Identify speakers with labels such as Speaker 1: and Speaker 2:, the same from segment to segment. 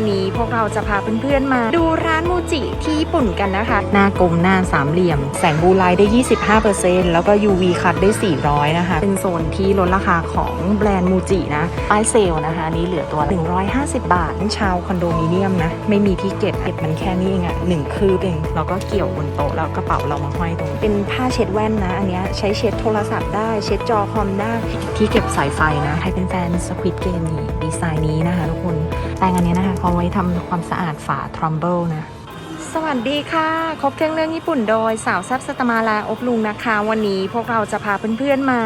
Speaker 1: วันนี้พวกเราจะพาเพื่อนๆมา ดูร้านมูจิที่ญี่ปุ่นกันนะคะ หน้ากลมหน้าสามเหลี่ยม แสงบูไลได้ 25%แล้วก็ UV คัดได้ 400 นะคะ เป็นโซนที่ลดราคาของแบรนด์มูจินะป้ายเซลล์นะคะนี้เหลือตัว 150 บาทชาวคอนโดมิเนียมนะ ไม่มีที่เก็บเก็บมันแค่นี้เองอะหนึ่งคืบเองแล้วก็เกี่ยวบนโต๊ะแล้วกระเป๋าเรามาห้อยตรงเป็นผ้าเช็ดแว่นนะอันนี้ใช้เช็ดโทรศัพท์ได้เช็ดจอคอมได้ที่เก็บสายไฟนะใครเป็นแฟนสควิตเกมนี่ดีไซน์นี้นะคะทุกคน แปรงอันนี้นะคะเขาไว้ทำความสะอาดฝาทรัมเบิลนะสวัสดีค่ะ ครบเครื่องเรื่องญี่ปุ่นโดยสาวแซ่บสตมาลาอบลุงนะคะ วันนี้พวกเราจะพาเพื่อนๆมา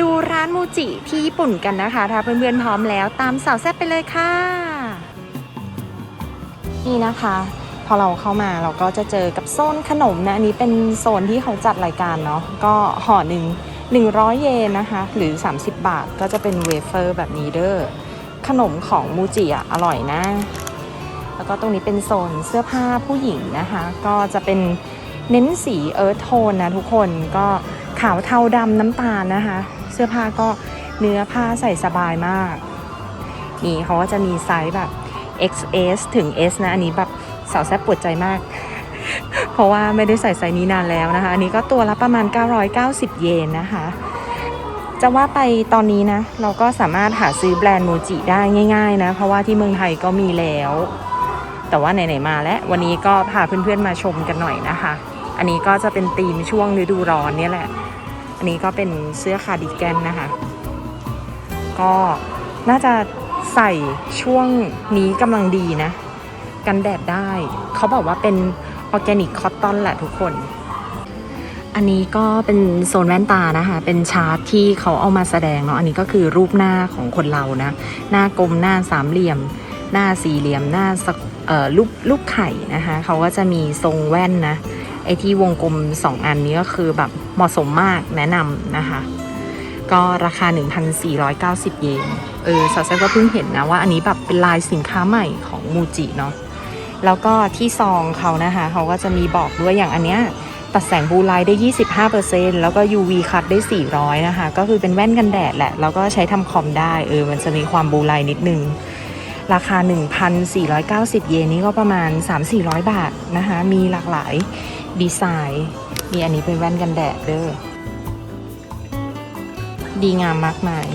Speaker 1: ดูร้านมูจิที่ญี่ปุ่นกันนะคะ ถ้าเพื่อนๆพร้อมแล้วตามสาวแซ่บไปเลยค่ะ นี่นะคะ พอเราเข้ามาเราก็จะเจอกับโซนขนมนะ อันนี้เป็นโซนที่เขาจัดรายการเนาะ ก็ห่อหนึ่ง100 เยนนะคะ หรือ 30 บาทก็จะเป็นเวเฟอร์แบบนี้เด้อ ขนมของมูจิอะอร่อยนะ แล้วก็ตรงนี้เป็นโซนเสื้อผ้าผู้หญิงนะคะ ก็จะเป็นเน้นสีเอิร์ธโทนนะทุกคนก็ขาวเทาดำน้ำตาลนะคะ เสื้อผ้าก็เนื้อผ้าใส่สบายมาก นี่เขาก็จะมีไซส์แบบ XS ถึง S นะ อันนี้แบบสาวแซ่บปวดใจมาก เพราะว่าไม่ได้ใส่ไซส์นี้นานแล้วนะคะ อันนี้ก็ตัวละประมาณ 990 เยนนะคะ จะว่าไปตอนนี้นะ เราก็สามารถหาซื้อแบรนด์โมจิได้ง่าย ๆ นะ เพราะว่าที่เมืองไทยก็มีแล้ว แต่ว่าไหนๆมาแล้ววันนี้ก็พาเพื่อนๆมาชมกันหน่อยนะคะ อันนี้ก็จะเป็นธีมช่วงฤดูร้อนเนี่ยแหละ อันนี้ก็เป็นเสื้อคาร์ดิแกนนะคะ ก็น่าจะใส่ช่วงนี้กำลังดีนะ กันแดดได้ เขาบอกว่าเป็นออร์แกนิกคอตตอนแหละทุกคน อันนี้ก็เป็นโซนแว่นตานะคะ เป็นชาร์ตที่เขาเอามาแสดงเนาะ อันนี้ก็คือรูปหน้าของคนเรานะ หน้ากลมหน้าสามเหลี่ยม หน้าสี่เหลี่ยม หน้ารูปรูปไข่นะคะ เขาก็จะมีทรงแว่นนะ ไอที่วงกลม 2 อันนี้ก็คือแบบเหมาะสมมากแนะนำนะคะ ก็ราคา 1,490 เยน เออสาวแซ่ก็เพิ่งเห็นนะว่าอันนี้แบบเป็นลายสินค้าใหม่ของมูจิเนาะ แล้วก็ที่ซองเขานะคะ เขาก็จะมีบอกด้วยอย่างอันเนี้ย ตัดแสงบูไลท์ได้ 25%แล้วก็ UV คัดได้ 400 นะคะ ก็คือเป็นแว่นกันแดดแหละ แล้วก็ใช้ทำคอมได้เออมันจะมีความบูไลนิดนึง ราคา 1,490 เยนนี่ก็ประมาณ 3-400 บาทนะคะ มีหลากหลายดีไซน์ มีอันนี้เป็นแว่นกันแดดเด้อดีงามมากมาย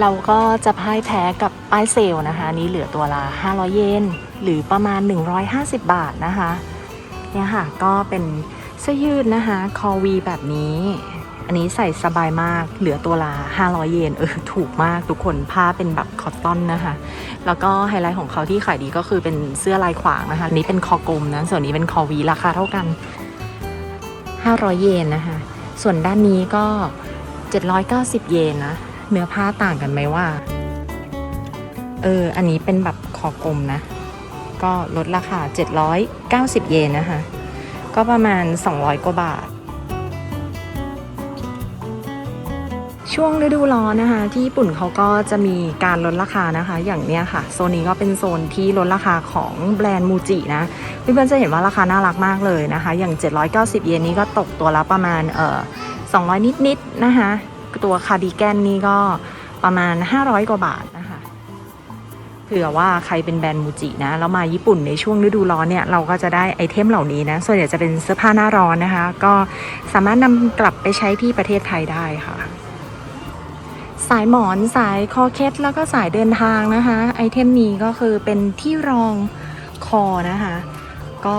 Speaker 1: เราก็จะพ่ายแพ้กับป้ายเซลนะคะนนี้เหลือตัวละ 500 เยน หรือประมาณ 150 บาทนะคะ เนี่ยค่ะก็เป็นเสื้อยืดนะคะคอวีแบบนี้ อันนี้ใส่สบายมากเหลือตัวละ500 เยนเออถูกมากทุกคนผ้าเป็นแบบคอตตอนนะคะแล้วก็ไฮไลท์ของเขาที่ขายดีก็คือเป็นเสื้อลายขวางนะคะอันนี้เป็นคอกลมนะส่วนนี้เป็นคอวีราคาเท่ากัน 500 เยนนะคะส่วนด้านนี้ก็ 790 เยนนะเนื้อผ้าต่างกันไหมว่าเอออันนี้เป็นแบบคอกลมนะ ก็ลดราคา 790 เยนนะคะ ก็ประมาณ 200 กว่าบาท ช่วงฤดูร้อนนะคะ ที่ญี่ปุ่นเขาก็จะมีการลดราคานะคะ อย่างเนี้ยค่ะ โซนนี้ก็เป็นโซนที่ลดราคาของแบรนด์มูจินะเพื่อนๆจะเห็นว่าราคาน่ารักมากเลยนะคะ อย่าง 790 เยนนี้ก็ตกตัวละประมาณเอ่อ200 นิดๆนะคะ ตัวคาร์ดิแกนนี่ก็ประมาณ 500 กว่าบาทนะ ผื่อว่าใครเป็นแบรนด์มูจินะแล้วมาญี่ปุ่นในช่วงฤดูร้อนเนี่ยเราก็จะได้ไอเทมเหล่านี้นะส่วนใหญ่จะเป็นเสื้อผ้าหน้าร้อนนะคะ ก็สามารถนำกลับไปใช้ที่ประเทศไทยได้ค่ะ สายหมอนสายคอเคสแล้วก็สายเดินทางนะคะ ไอเทมนี้ก็คือเป็นที่รองคอนะคะ ก็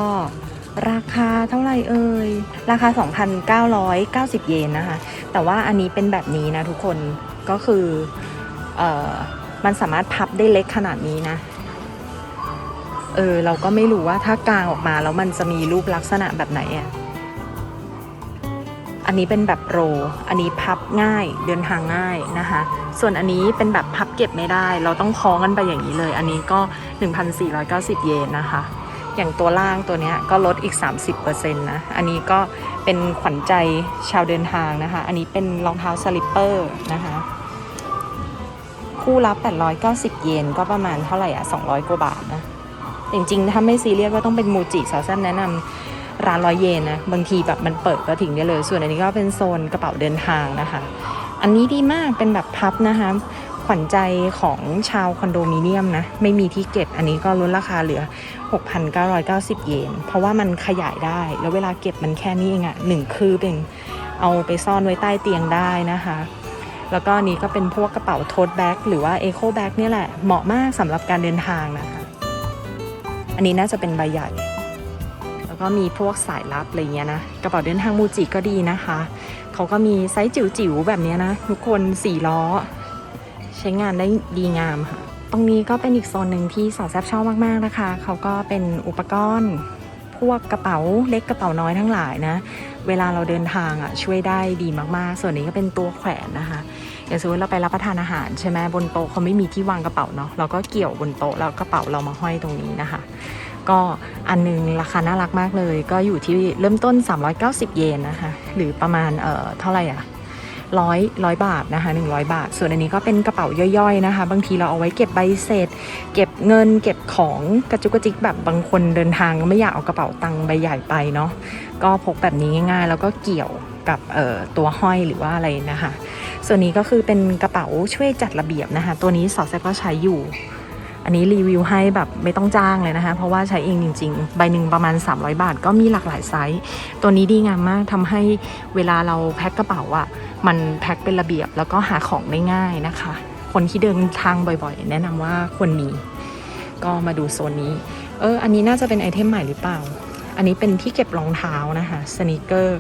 Speaker 1: ราคาเท่าไหร่เอ่ยราคา 2,990 เยนนะคะ แต่ว่าอันนี้เป็นแบบนี้นะทุกคนก็คือเออ มันสามารถพับได้เล็กขนาดนี้นะ เออ เราก็ไม่รู้ว่าถ้ากลางออกมาแล้วมันจะมีรูปลักษณะแบบไหนอะ อันนี้เป็นแบบโร อันนี้พับง่ายเดินทางง่ายนะคะ ส่วนอันนี้เป็นแบบพับเก็บไม่ได้ เราต้องคล้องกันไปอย่างนี้เลย อันนี้ก็ 1,490 เยนนะคะอย่างตัวล่างตัวเนี้ยก็ลดอีก 30%นะ อันนี้ก็เป็นขวัญใจชาวเดินทางนะคะ อันนี้เป็นรองเท้าสลิปเปอร์นะคะ คู่ละ890 เยนก็ประมาณเท่าไหร่อะ 200 กว่าบาทนะ จริงๆ ถ้าไม่ซีเรียสก็ต้องเป็นมูจิสาวแซมแนะนำร้านร้อยเยนนะ บางทีแบบมันเปิดก็ถึงได้เลย ส่วนอันนี้ก็เป็นโซนกระเป๋าเดินทางนะคะ อันนี้ดีมากเป็นแบบพับนะคะ ขวัญใจของชาวคอนโดมิเนียมนะ ไม่มีที่เก็บ อันนี้ก็ลดราคาเหลือ 6,990 เยน เพราะว่ามันขยายได้ แล้วเวลาเก็บมันแค่นี้เองอะหนึ่งคืบเอง เอาไปซ่อนไว้ใต้เตียงได้นะคะ แล้วก็นี้ก็เป็นพวกกระเป๋าโท e แบ็กหรือว่าเอโคแบ็กนี่ยแหละ เหมาะมากสำหรับการเดินทางนะคะ อันนี้น่าจะเป็นใบใหญ่ แล้วก็มีพวกสายลับอะไรเงี้ยนะ กระเป๋าเดินทางมูจิก็ดีนะคะ เขาก็มีไซส์จิ๋วๆแบบนี้นะ ทุกคนสี่ล้อ ใช้งานได้ดีงามค่ะ ตรงนี้ก็เป็นอีกโซนหนึ่งที่สาวแซบชอบมากๆนะคะ เขาก็เป็นอุปกรณ์พวกกระเป๋าเล็กกระเป๋าน้อยทั้งหลายนะ เวลาเราเดินทางอะช่วยได้ดีมากๆ ส่วนนี้ก็เป็นตัวแขวนนะคะ อย่างสมมติเราไปรับประทานอาหารใช่ไหมบนโต๊ะเขาไม่มีที่วางกระเป๋าเนาะเราก็เกี่ยวบนโต๊ะแล้วกระเป๋าเรามาห้อยตรงนี้นะคะ ก็อันหนึงราคาน่ารักมากเลย ก็อยู่ที่เริ่มต้น 390 เยนนะคะ หรือประมาณเอ่อเท่าไหร่อะร้อยร้อยบาทนะคะ100 บาท ส่วนอันนี้ก็เป็นกระเป๋าย่อยๆนะคะ บางทีเราเอาไว้เก็บใบเสร็จ เก็บเงิน เก็บของกระจุกกระจิกแบบบางคนเดินทางไม่อยากเอากระเป๋าตังค์ใบใหญ่ไปเนาะก็พกแบบนี้ง่ายๆ แล้วก็เกี่ยวกับเอ่อตัวห้อยหรือว่าอะไรนะคะ ส่วนนี้ก็คือเป็นกระเป๋าช่วยจัดระเบียบนะคะ ตัวนี้สอดแซกก็ใช้อยู่ อันนี้รีวิวให้แบบไม่ต้องจ้างเลยนะคะ เพราะว่าใช้เองจริง ๆ ใบหนึ่งประมาณ 300 บาท ก็มีหลากหลายไซส์ ตัวนี้ดีงามมากทำให้เวลาเราแพ็คกระเป๋าอะ่ะมันแพ็คเป็นระเบียบแล้วก็หาของได้ง่ายนะคะ คนที่เดินทางบ่อยๆ แนะนำว่าควรมี ก็มาดูโซนนี้ เออ อันนี้น่าจะเป็นไอเทมใหม่หรือเปล่า อันนี้เป็นที่เก็บรองเท้านะคะสนิเกอร์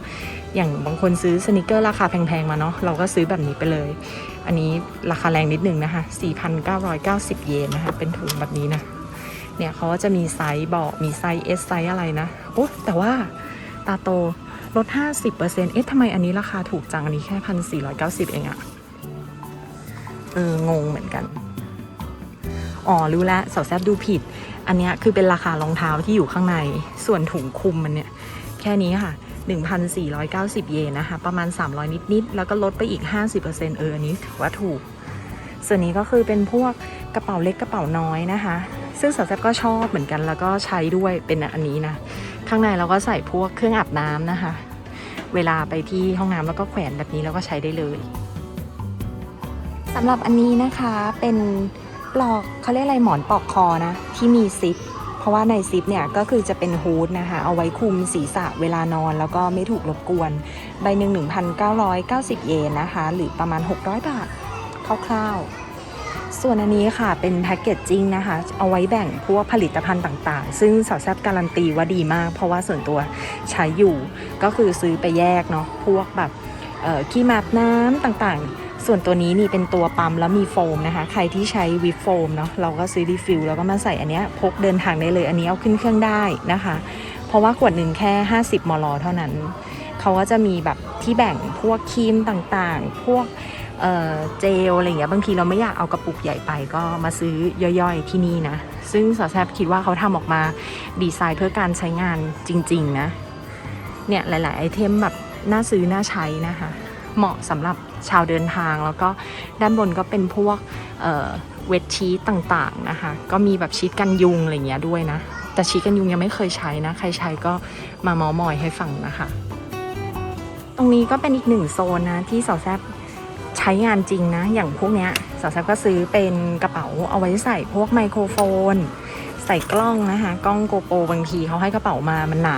Speaker 1: อย่างบางคนซื้อสนิเกอร์ราคาแพงๆมาเนาะเราก็ซื้อแบบนี้ไปเลย อันนี้ราคาแรงนิดนึงนะคะ 4,990 เยนนะคะ เป็นถุงแบบนี้นะ เนี่ยเขาก็จะมีไซส์บอกมีไซส์ S ไซส์อะไรนะโอ้แต่ว่าตาโตลด 50%เอ๊ะทำไมอันนี้ราคาถูกจัง อันนี้แค่ 1,490 เองอะเออ งงเหมือนกัน อ๋อ รู้แล้วสาวแซบดูผิด อันนี้คือเป็นราคารองเท้าที่อยู่ข้างใน ส่วนถุงคลุมมันเนี่ย แค่นี้ค่ะ 1,490 เยนนะคะ ประมาณ 300 นิด ๆ แล้วก็ลดไปอีก 50%เอออันนี้ถือว่าถูก ส่วนนี้ก็คือเป็นพวกกระเป๋าเล็กกระเป๋าน้อยนะคะ ซึ่งสาวแซบก็ชอบเหมือนกันแล้วก็ใช้ด้วยเป็นอันนี้นะ ข้างในเราก็ใส่พวกเครื่องอาบน้ำนะคะ เวลาไปที่ห้องน้ำแล้วก็แขวนแบบนี้แล้วก็ใช้ได้เลยสำหรับอันนี้นะคะเป็น ปลอกเขาเรียกอะไรหมอนปลอกคอนะ ที่มีซิป เพราะว่าในซิปเนี่ยก็คือจะเป็นฮูดนะคะ เอาไว้คลุมศีรษะเวลานอนแล้วก็ไม่ถูกรบกวน ใบหนึ่ง1,990 เยนนะคะ หรือประมาณ 600 บาทคร่าวๆ ส่วนอันนี้ค่ะเป็นแพ็กเกจจิ้งนะคะ เอาไว้แบ่งพวกผลิตภัณฑ์ต่างๆ ซึ่งสาวแซบการันตีว่าดีมาก เพราะว่าส่วนตัวใช้อยู่ก็คือซื้อไปแยกเนาะพวกแบบขี้มาบน้ำต่างๆ ส่วนตัวนี้นี่เป็นตัวปั๊มแล้วมีโฟมนะคะ ใครที่ใช้วิปโฟมเนาะเราก็ซื้อรีฟิลแล้วก็มาใส่อันเนี้ยพกเดินทางได้เลยอันนี้เอาขึ้นเครื่องได้นะคะ เพราะว่าขวดหนึ่งแค่ 50 มล เท่านั้น เขาก็จะมีแบบที่แบ่งพวกครีมต่างๆ พวกเเจลอะไรอย่างเงี้ยบางทีเราไม่อยากเอากระปุกใหญ่ไปก็มาซื้อย่อยๆที่นี่นะ ซึ่งสอแซบคิดว่าเขาทำออกมาดีไซน์เพื่อการใช้งานจริง ๆ นะ เนี่ยหลาย ๆ ไอเทมแบบน่าซื้อน่าใช้นะคะ เหมาะสำหรับชาวเดินทาง แล้วก็ด้านบนก็เป็นพวกเเวทชีตต่างๆนะคะ ก็มีแบบชีตกันยุงอะไรเงี้ยด้วยนะ แต่ชีตกันยุงยังไม่เคยใช้นะ ใครใช้ก็มาเมอมอยให้ฟังนะคะ ตรงนี้ก็เป็นอีกหนึ่งโซนนะที่สาวแซบใช้งานจริงนะ อย่างพวกเนี้ยสาวแซบก็ซื้อเป็นกระเป๋าเอาไว้ใส่พวกไมโครโฟน ใส่กล้องนะคะ กล้องโกโปรบางทีเขาให้กระเป๋ามามันหนา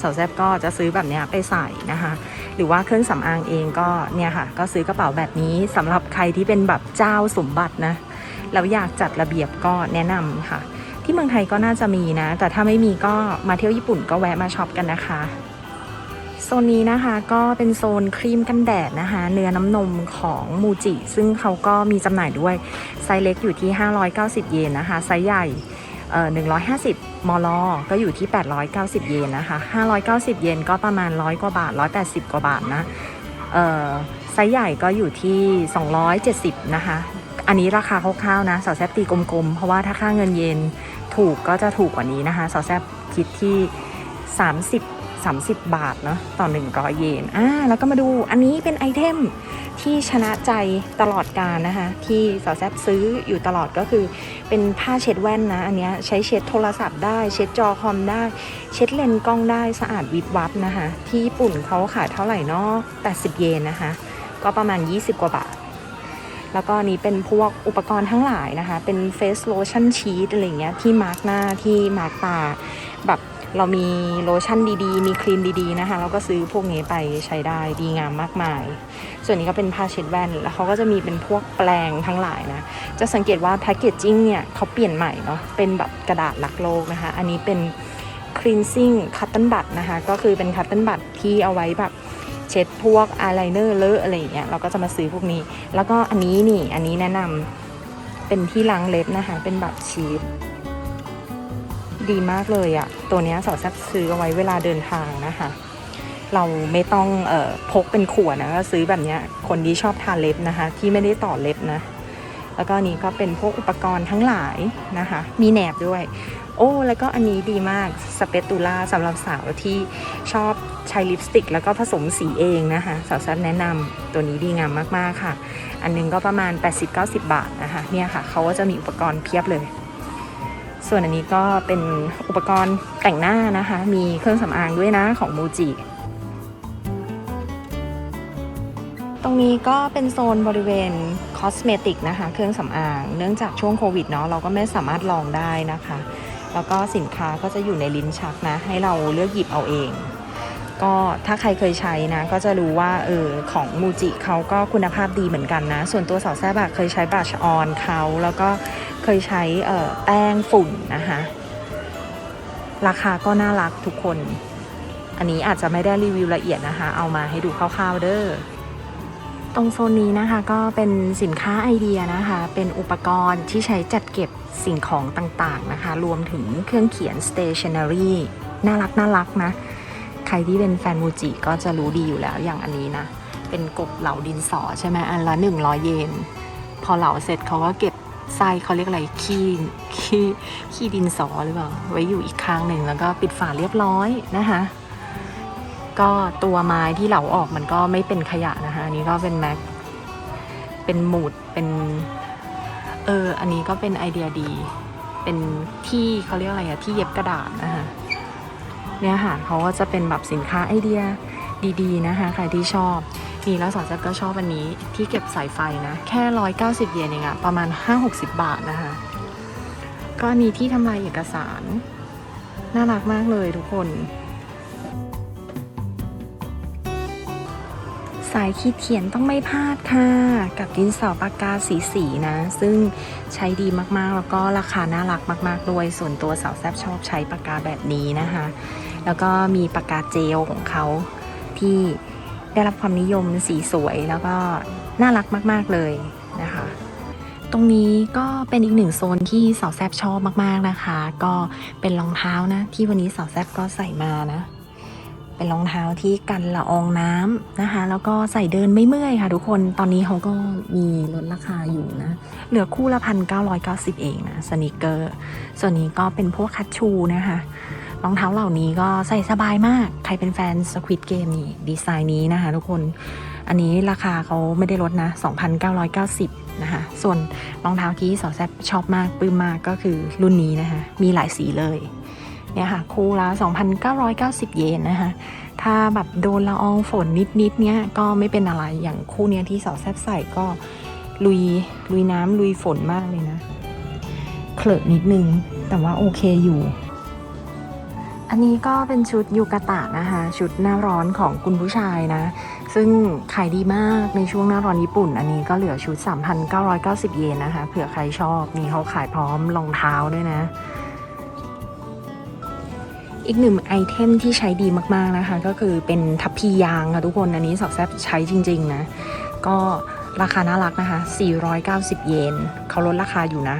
Speaker 1: สาวแซบก็จะซื้อแบบเนี้ยไปใส่นะคะ รือว่าเครื่องสำอางเองก็เนี่ยค่ะ ก็ซื้อกระเป๋าแบบนี้สำหรับใครที่เป็นแบบเจ้าสมบัตินะแล้วอยากจัดระเบียบก็แนะนำค่ะ ที่เมืองไทยก็น่าจะมีนะ แต่ถ้าไม่มีก็มาเที่ยวญี่ปุ่นก็แวะมาช็อปกันนะคะโซนนี้นะคะก็เป็นโซนครีมกันแดดนะคะ เนื้อน้ำนมของมูจิ ซึ่งเขาก็มีจำหน่ายด้วย ไซส์เล็กอยู่ที่ 590 เยนนะคะ ไซส์ใหญ่ 150 มล ก็อยู่ที่ 890 เยนนะคะ 590 เยนก็ประมาณ 100 กว่าบาท 180 กว่าบาทนะเอ่อไซส์ใหญ่ก็อยู่ที่ 270 นะคะ อันนี้ราคาคร่าวๆนะสาวแซบตีกลมๆ เพราะว่าถ้าค่าเงินเยนถูกก็จะถูกกว่านี้นะคะสาวแซบคิดที่ 30 30 บาทเนาะต่อ 100 เยนอ่าแล้วก็มาดูอันนี้เป็นไอเทมที่ชนะใจตลอดการนะคะ ที่สาวแซบซื้ออยู่ตลอดก็คือ เป็นผ้าเช็ดแว่นนะ อันนี้ใช้เช็ดโทรศัพท์ได้ เช็ดจอคอมได้ เช็ดเลนส์กล้องได้สะอาดวิบวับนะคะ ที่ญี่ปุ่นเขาขายเท่าไหร่เนาะ80 เยนนะคะ ก็ประมาณ 20 กว่าบาท แล้วก็นี้เป็นพวกอุปกรณ์ทั้งหลายนะคะ เป็นเฟสโลชั่นชีทอะไรเงี้ยที่มาร์กหน้าที่มาร์กตาแบบ เรามีโลชั่นดีๆ มีครีมดีๆนะคะเราก็ซื้อพวกนี้ไปใช้ได้ดีงามมากมาย ส่วนนี้ก็เป็นผ้าเช็ดแว่น แล้วเขาก็จะมีเป็นพวกแปลงทั้งหลายนะ จะสังเกตว่าแพคเกจจิ้งเนี่ยเขาเปลี่ยนใหม่เนาะเป็นแบบกระดาษลักโลกนะคะ อันนี้เป็น cleansing cotton bud นะคะ ก็คือเป็น cotton bud ที่เอาไว้แบบเช็ดพวกอายไลเนอร์เลอะอะไรอย่างเงี้ยเราก็จะมาซื้อพวกนี้ แล้วก็อันนี้นี่อันนี้แนะนำเป็นที่ล้างเล็บนะคะ เป็นแบบชีส ดีมากเลยอะตัวนี้สาวแซบซื้อเอาไว้เวลาเดินทางนะคะ เราไม่ต้องเออพกเป็นขวดนะก็ซื้อแบบเนี้ยคนที่ชอบทาเล็บนะคะ ที่ไม่ได้ต่อเล็บนะ แล้วก็นี้ก็เป็นพวกอุปกรณ์ทั้งหลายนะคะ มีแหนบด้วย โอ้ แล้วก็อันนี้ดีมากสเปตูล่าสำหรับสาวที่ชอบใช้ลิปสติก แล้วก็ผสมสีเองนะคะ สาวแซบแนะนำตัวนี้ดีงามมากๆค่ะ อันหนึงก็ประมาณ 80-90 บาทนะคะเนี่ยค่ะเขาก็จะมีอุปกรณ์เพียบเลย ส่วนอันนี้ก็เป็นอุปกรณ์แต่งหน้านะคะ มีเครื่องสำอางด้วยนะของมูจิ ตรงนี้ก็เป็นโซนบริเวณคอสเมติกนะคะ เครื่องสำอาง เนื่องจากช่วงโควิดเนาะเราก็ไม่สามารถลองได้นะคะ แล้วก็สินค้าก็จะอยู่ในลิ้นชักนะ ให้เราเลือกหยิบเอาเอง ก็ถ้าใครเคยใช้นะ ก็จะรู้ว่าเออของมูจิเขาก็คุณภาพดีเหมือนกันนะ ส่วนตัวสาวแซ่บะเคยใช้บลัชออนเขาแล้วก็ เคยใช้แป้งฝุ่นนะคะราคาก็น่ารักทุกคน อันนี้อาจจะไม่ได้รีวิวละเอียดนะคะ เอามาให้ดูคร่าวๆเด้อตรงโซนนี้นะคะก็เป็นสินค้าไอเดียนะคะ เป็นอุปกรณ์ที่ใช้จัดเก็บสิ่งของต่างๆนะคะ รวมถึงเครื่องเขียน stationery น่ารักน่ารักนะ ใครที่เป็นแฟนมูจิก็จะรู้ดีอยู่แล้วอย่างอันนี้นะ เป็นกบเหลาดินสอใช่ไหมอันละ 100 เยน พอเหลาเสร็จเขาก็เก็บ ไส้เขาเรียกอะไรขี้ขี้ขี้ดินสอหรือเปล่า ไว้อยู่อีกข้างหนึ่งแล้วก็ปิดฝาเรียบร้อยนะคะก็ตัวไม้ที่เหลาออกมันก็ไม่เป็นขยะนะคะอันนี้ก็เป็นแม็กเป็นหมุดเป็นเอออันนี้ก็เป็นไอเดียดี เป็นที่เขาเรียกอะไรอะที่เย็บกระดาษนะคะเนี่ยค่ะเขาก็จะเป็นแบบสินค้าไอเดีย ดีๆนะคะ ใครที่ชอบนี่แล้วสาวแจ๊บก็ชอบอันนี้ที่เก็บสายไฟนะ แค่ร้อยเก้าสิบเยนเองอะประมาณห้าหกสิบบาทนะคะ ก็อันนี้ที่ทำลายเอกสาร น่ารักมากเลยทุกคน สายขีดเขียนต้องไม่พลาดค่ะ กับดินสอปากกาสีสีๆนะ ซึ่งใช้ดีมากๆ แล้วก็ราคาน่ารักมากๆด้วยส่วนตัวสาวแซบชอบใช้ปากกาแบบนี้นะคะ แล้วก็มีปากกาเจลของเขา ที่ได้รับความนิยมสีสวยแล้วก็น่ารักมาก ๆ เลยนะคะ ตรงนี้ก็เป็นอีกหนึ่งโซนที่สาวแซบชอบมาก ๆ นะคะ ก็เป็นรองเท้านะ ที่วันนี้สาวแซบก็ใส่มานะ เป็นรองเท้าที่กันละอองน้ำนะคะ แล้วก็ใส่เดินไม่เมื่อยค่ะ ทุกคนตอนนี้เขาก็มีลดราคาอยู่นะ เหลือคู่ละพันเก้าร้อยเก้าสิบเองนะสนิเกอร์ส่วนนี้ก็เป็นพวกคัชชูนะคะ รองเท้าเหล่านี้ก็ใส่สบายมาก ใครเป็นแฟน Squid Game นี่ดีไซน์นี้นะคะทุกคน อันนี้ราคาเขาไม่ได้ลดนะ 2,990 นะคะ ส่วนรองเท้าที่สาวแซบชอบมากปลื้มมากก็คือรุ่นนี้นะคะ มีหลายสีเลย เนี่ยค่ะ คู่ละ 2,990 เยนนะคะ ถ้าแบบโดนละอองฝนนิดๆเนี้ยก็ไม่เป็นอะไร อย่างคู่เนี้ยที่สาวแซบใส่ก็ลุยลุยน้ำลุยฝนมากเลยนะเคลอะนิดนึง แต่ว่าโอเคอยู่ อันนี้ก็เป็นชุดยูกาตะนะคะ ชุดหน้าร้อนของคุณผู้ชายนะ ซึ่งขายดีมากในช่วงหน้าร้อนญี่ปุ่น อันนี้ก็เหลือชุด 3,990 เยนนะคะ เผื่อใครชอบนี่เขาขายพร้อมรองเท้าด้วยนะ อีกหนึ่งไอเทมที่ใช้ดีมากๆนะคะ ก็คือเป็นทัพพียางค่ะทุกคน อันนี้สอบแซบใช้จริงๆนะ ก็ราคาน่ารักนะคะ 490 เยนเขาลดราคาอยู่นะ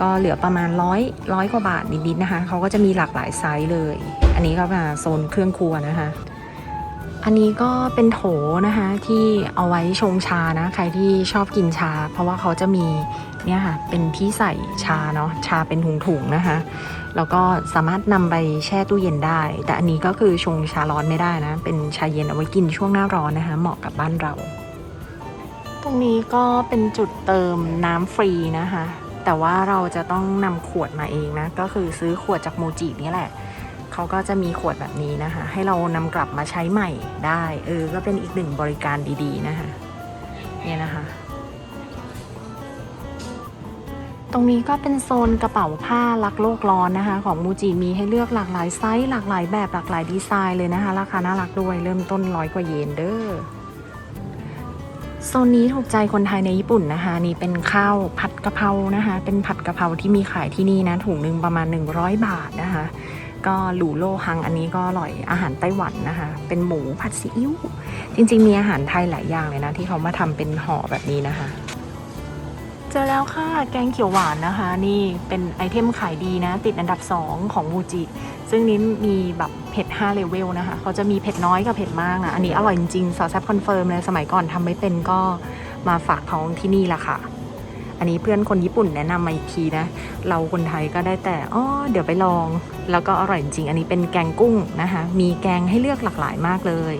Speaker 1: ก็เหลือประมาณร้อยร้อยกว่าบาทนิดๆนะคะเขาก็จะมีหลากหลายไซส์เลย อันนี้ก็มาโซนเครื่องครัวนะคะ อันนี้ก็เป็นโถนะคะที่เอาไว้ชงชานะ ใครที่ชอบกินชา เพราะว่าเขาจะมีเนี่ยค่ะเป็นที่ใส่ชาเนาะชาเป็นถุงๆนะคะ แล้วก็สามารถนำไปแช่ตู้เย็นได้ แต่อันนี้ก็คือชงชาร้อนไม่ได้นะ เป็นชาเย็นเอาไว้กินช่วงหน้าร้อนนะคะ เหมาะกับบ้านเรา ตรงนี้ก็เป็นจุดเติมน้ำฟรีนะคะ แต่ว่าเราจะต้องนำขวดมาเองนะ ก็คือซื้อขวดจากโมจินี่แหละ เขาก็จะมีขวดแบบนี้นะคะ ให้เรานำกลับมาใช้ใหม่ได้ เออ ก็เป็นอีกหนึ่งบริการดีๆนะคะ เนี่ยนะคะ ตรงนี้ก็เป็นโซนกระเป๋าผ้ารักโลกร้อนนะคะ ของมูจิมีให้เลือกหลากหลายไซส์หลากหลายแบบหลากหลายดีไซน์เลยนะคะ ราคาน่ารักด้วย เริ่มต้นร้อยกว่าเยนเด้อ โซนนี้ถูกใจคนไทยในญี่ปุ่นนะคะ นี่เป็นข้าวผัดกะเพรานะคะ เป็นผัดกะเพราที่มีขายที่นี่นะ ถุงหนึ่งประมาณ 100 บาทนะคะ ก็หลูโลฮังอันนี้ก็อร่อยอาหารไต้หวันนะคะ เป็นหมูผัดซีอิ๊วจริงๆมีอาหารไทยหลายอย่างเลยนะ ที่เขามาทำเป็นห่อแบบนี้นะคะ เจอแล้วค่ะ แกงเขียวหวานนะคะ นี่เป็นไอเทมขายดีนะ ติดอันดับ 2 ของมูจิ ซึ่งนี้มีแบบเผ็ด5เลเวลนะคะ เขาจะมีเผ็ดน้อยกับเผ็ดมากนะ อันนี้อร่อยจริงๆสาวแซ่บคอนเฟิร์มเลย สมัยก่อนทำไม่เป็นก็มาฝากท้องที่นี่ละค่ะ อันนี้เพื่อนคนญี่ปุ่นแนะนำมาอีกทีนะ เราคนไทยก็ได้แต่อ๋อเดี๋ยวไปลอง แล้วก็อร่อยจริง อันนี้เป็นแกงกุ้งนะคะ มีแกงให้เลือกหลากหลายมากเลย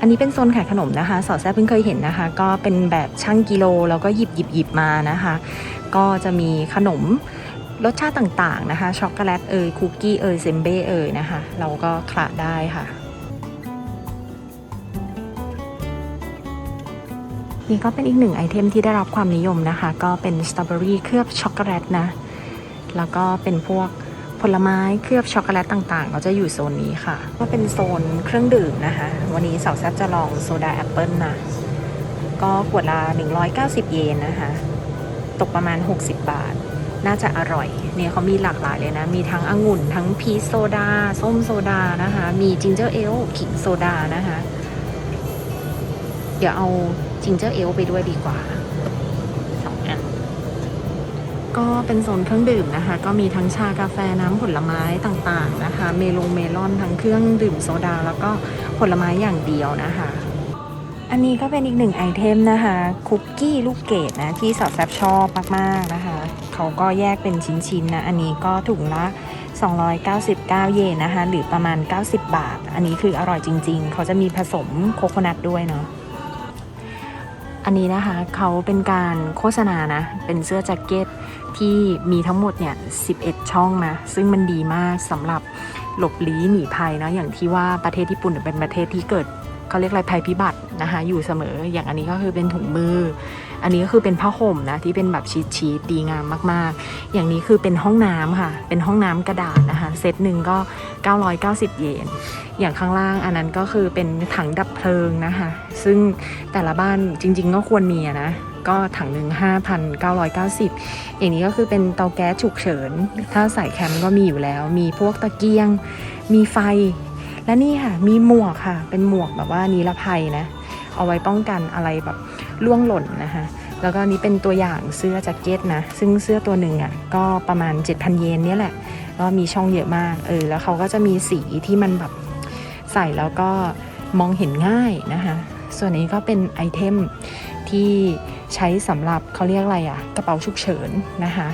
Speaker 1: อันนี้เป็นโซนขายขนมนะคะสาวแซ่บเพิ่งเคยเห็นนะคะ ก็เป็นแบบช่างกิโลแล้วก็หยิบหยิบหยิบมานะคะ ก็จะมีขนมรสชาติต่างๆนะคะ ช็อกโกแลตเอยคุกกี้เอยเซมเบ้เอยนะคะ เราก็คละได้ค่ะ นี่ก็เป็นอีกหนึ่งไอเทมที่ได้รับความนิยมนะคะ ก็เป็นสตรอเบอรี่เคลือบช็อกโกแลตนะ แล้วก็เป็นพวก ผลไม้เคลือบช็อกโกแลตต่างๆ ก็จะอยู่โซนนี้ค่ะ ก็เป็นโซนเครื่องดื่มนะคะ วันนี้สาวแซบจะลองโซดาแอปเปิลนะก็ขวดละ 190 เยนนะคะ ตกประมาณ 60 บาท น่าจะอร่อย เนี่ยเขามีหลากหลายเลยนะ มีทั้งองุ่น ทั้งพีชโซดา ส้มโซดานะคะ มีจิงเจอร์เอลขิงโซดานะคะ เดี๋ยวเอาจิงเจอร์เอลไปด้วยดีกว่า ก็เป็นโซนเครื่องดื่มนะคะ ก็มีทั้งชากาแฟน้ำผลไม้ต่างๆนะคะ เมลงเมลอนทั้งเครื่องดื่มโซดา แล้วก็ผลไม้อย่างเดียวนะคะ อันนี้ก็เป็นอีกหนึ่งไอเทมนะคะ คุกกี้ลูกเกดนะ ที่สาวแซบชอบมากๆนะคะ เขาก็แยกเป็นชิ้นๆนะ อันนี้ก็ถุงละ 299 เยนนะคะ หรือประมาณ 90 บาท อันนี้คืออร่อยจริง ๆ เขาจะมีผสมโคโคนัทด้วยเนาะอันนี้นะคะเขาเป็นการโฆษณานะ เป็นเสื้อแจ็คเก็ต ที่มีทั้งหมดเนี่ย 11 ช่องนะ ซึ่งมันดีมากสำหรับหลบลี้หนีภัยนะอย่างที่ว่าประเทศญี่ปุ่นเป็นประเทศที่เกิดเขาเรียกอะไรภัยพิบัตินะคะอยู่เสมออย่างอันนี้ก็คือเป็นถุงมือ อันนี้ก็คือเป็นผ้าห่มนะที่เป็นแบบชีทชีตดีงามมากๆ อย่างนี้คือเป็นห้องน้ำค่ะ เป็นห้องน้ำกระดาษนะคะเซตหนึ่งก็ 990 เยนอย่างข้างล่างอันนั้นก็คือเป็นถังดับเพลิงนะคะซึ่งแต่ละบ้านจริง ๆ ก็ควรมีนะ ก็ถังหนึ่ง5,990 อย่างนี้ก็คือเป็นเตาแก๊สฉุกเฉิน ถ้าใส่แคมป์ก็มีอยู่แล้ว มีพวกตะเกียง มีไฟ และนี่ค่ะ มีหมวกค่ะ เป็นหมวกแบบว่านิรภัยนะ เอาไว้ป้องกันอะไรแบบล่วงหล่นนะคะแล้วก็นนี้เป็นตัวอย่างเสื้อแจ็คเก็ตนะ ซึ่งเสื้อตัวหนึ่งอะก็ประมาณ 7,000 เยนเนี่ยแหละ ก็มีช่องเยอะมาก เออ แล้วเขาก็จะมีสีที่มันแบบใส่แล้วก็มองเห็นง่ายนะคะ ส่วนนี้ก็เป็นไอเทมที่ ใช้สำหรับเขาเรียกอะไรอะ่ะกระเป๋าฉุกเฉินนะคะ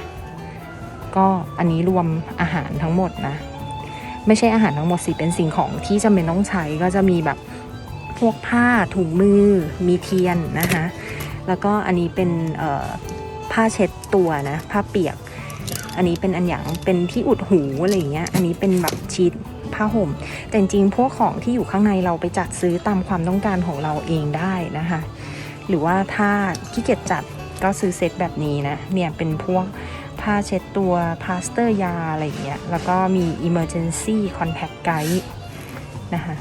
Speaker 1: ก็อันนี้รวมอาหารทั้งหมดนะไม่ใช่อาหารทั้งหมดสิเป็นสิ่งของที่จำเป็นต้องใช้ก็จะมีแบบพวกผ้าถุงมือมีเทียนนะคะแล้วก็อันนี้เป็นผ้าเช็ดตัวนะผ้าเปียก อันนี้เป็นอันอย่างเป็นที่อุดหูอะไรอย่างเงี้ยอันนี้เป็นแบบชีทผ้าห่ม แต่จริงๆพวกของที่อยู่ข้างในเราไปจัดซื้อตามความต้องการของเราเองได้นะคะ หรือว่าถ้าขี้เกียจจัดก็ซื้อเซตแบบนี้นะ เนี่ยเป็นพวกผ้าเช็ดตัวพลาสเตอร์ยาอะไรอย่างเงี้ย แล้วก็มี emergency contact guide นะคะ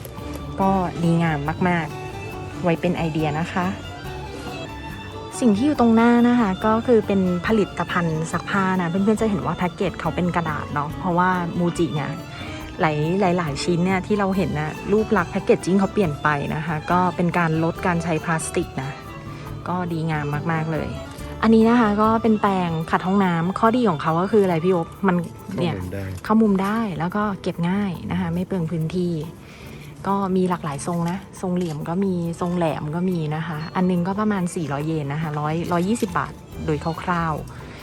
Speaker 1: ก็ดีงามมาก ๆ ไว้เป็นไอเดียนะคะ สิ่งที่อยู่ตรงหน้านะคะ ก็คือเป็นผลิตภัณฑ์ซักผ้านะ เพื่อนๆจะเห็นว่าแพ็กเกจเขาเป็นกระดาษเนาะ เพราะว่ามูจิเนี่ยหลายหลายชิ้นเนี่ยที่เราเห็นนะรูปลักษณ์แพคเกจจิ้งเขาเปลี่ยนไปนะคะ ก็เป็นการลดการใช้พลาสติกนะ ก็ดีงามมากๆเลย อันนี้นะคะก็เป็นแปรงขัดห้องน้ำข้อดีของเขาก็คืออะไรพี่อบมันเนี่ย
Speaker 2: ข้อมูลได้
Speaker 1: เข้ามุมได้แล้วก็เก็บง่ายนะคะไม่เปลืองพื้นที่ ก็มีหลากหลายทรงนะ ทรงเหลี่ยมก็มีทรงแหลมก็มีนะคะ อันหนึงก็ประมาณ 400 เยนนะคะร้อยร้อยยี่สิบาทโดยคร่าว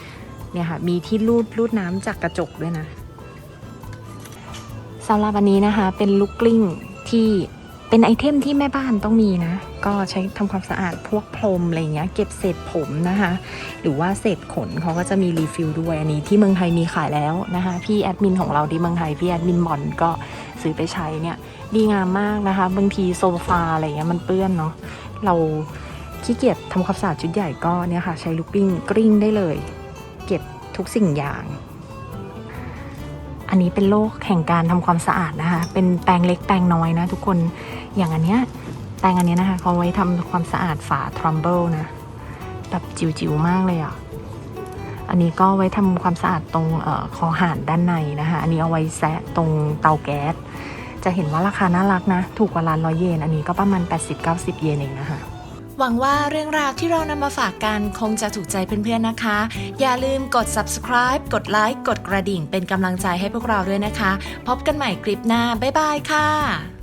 Speaker 1: ๆเนี่ยค่ะมีที่รูดรูดน้ำจากกระจกด้วยนะสำหรับอันนี้นะคะเป็นลูกกลิ้งที่ เป็นไอเทมที่แม่บ้านต้องมีนะ ก็ใช้ทำความสะอาดพวกพรมอะไรเงี้ยเก็บเศษผมนะคะ หรือว่าเศษขนเขาก็จะมีรีฟิลด้วยอันนี้ที่เมืองไทยมีขายแล้วนะคะ พี่แอดมินของเราที่เมืองไทยพี่แอดมินบอลก็ซื้อไปใช้เนี่ยดีงามมากนะคะ บางทีโซฟาอะไรเงี้ยมันเปื้อนเนาะเราขี้เกียจทำความสะอาดชุดใหญ่ก็เนี่ยค่ะ ใช้ลูกปิ้งกริ้งได้เลย เก็บทุกสิ่งอย่างอันนี้เป็นโลกแห่งการทำความสะอาดนะคะ เป็นแปรงเล็กแปรงน้อยนะทุกคน อย่างอันเนี้ยแปรงอันเนี้ยนะคะเขาไว้ทำความสะอาดฝาทรัมเบิลนะ แบบจิ๋วๆมากเลยอะ อันนี้ก็ไว้ทำความสะอาดตรงออคอหานด้านในนะคะ อันนี้เอาไว้แซะตรงเตาแก๊ส จะเห็นว่าราคาน่ารักนะ ถูกกว่าร้านร้อยเยน อันนี้ก็ประมาณ 80-90 เยนเองนะคะ
Speaker 2: หวังว่าเรื่องราวที่เรานำมาฝากกันคงจะถูกใจเพื่อนๆนะคะ อย่าลืมกด subscribe กดไลค์ กดกระดิ่งเป็นกำลังใจให้พวกเราด้วยนะคะ พบกันใหม่คลิปหน้า บ๊ายบายค่ะ